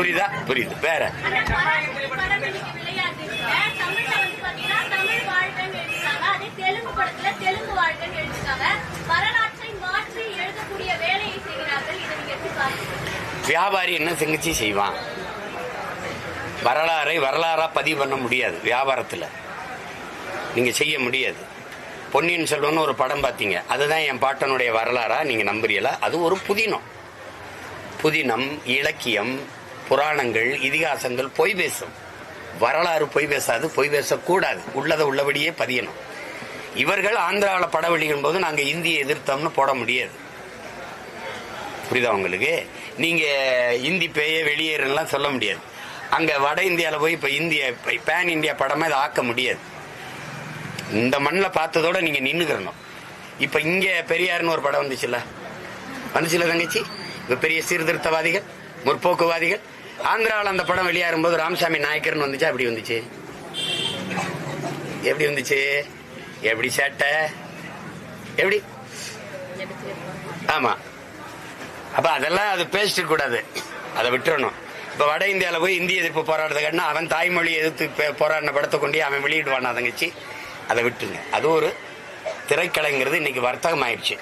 புரியுதா? புரியுது. வேற. வியாபாரி என்ன செஞ்சு செய்வான். வரலாறை வரலாறா பதிவு பண்ண முடியாது வியாபாரத்துல. நீங்க செய்ய முடியாது. பொன்னியின் செல்வன் ஒரு படம் பார்த்தீங்க. அதுதான் என் பாட்டனுடைய வரலாறா நீங்க நம்புறீங்களா? அது ஒரு புதினம். புதினம் இலக்கியம் புராணங்கள் இதிகாசங்கள் பொய் பேசும். வரலாறு பொய் பேசாது பொய் பேசக்கூடாது. உள்ளதை உள்ளபடியே பதியணும். இவர்கள் ஆந்திராவில் படம் போது நாங்கள் இந்தியை எதிர்த்தோம்னு போட முடியாது. புரியுதா உங்களுக்கு? நீங்கள் இந்தி பேய வெளியேறலாம் சொல்ல முடியாது. அங்கே வட இந்தியாவில் போய் இப்போ இந்திய பேன் இந்தியா படமாக இதை ஆக்க முடியாது. இந்த மண்ணில் பார்த்ததோட நீங்கள் நின்றுக்கிறணும் இப்போ இங்கே பெரியார்னு ஒரு படம் வந்துச்சுல்ல வந்துச்சுல்ல தங்கச்சி? இப்போ பெரிய சீர்திருத்தவாதிகள்? முற்போக்குவாதிகள். ஆந்திராவில் அந்த படம் வெளியாகும் போது ராமசாமி நாயக்கர்னு வந்துச்சு? அப்படி வந்துச்சு? எப்படி வந்துச்சு? எப்படி சேட்டை? எப்படி? ஆமா. அப்ப அதெல்லாம் அது பேசிட்டு கூடாது. அதை விட்டுறணும். இப்ப வட இந்தியால போய் இந்திய எதிர்ப்பு போராடுறதுக்கான அவன் தாய்மொழி எதிர்த்து போராடின படத்தை கொண்டு அவன் வெளியிடுவான் தங்கச்சி. அதை விட்டுருங்க. அது ஒரு திரைக்கலைங்கிறது இன்னைக்கு வர்த்தகம் ஆயிடுச்சு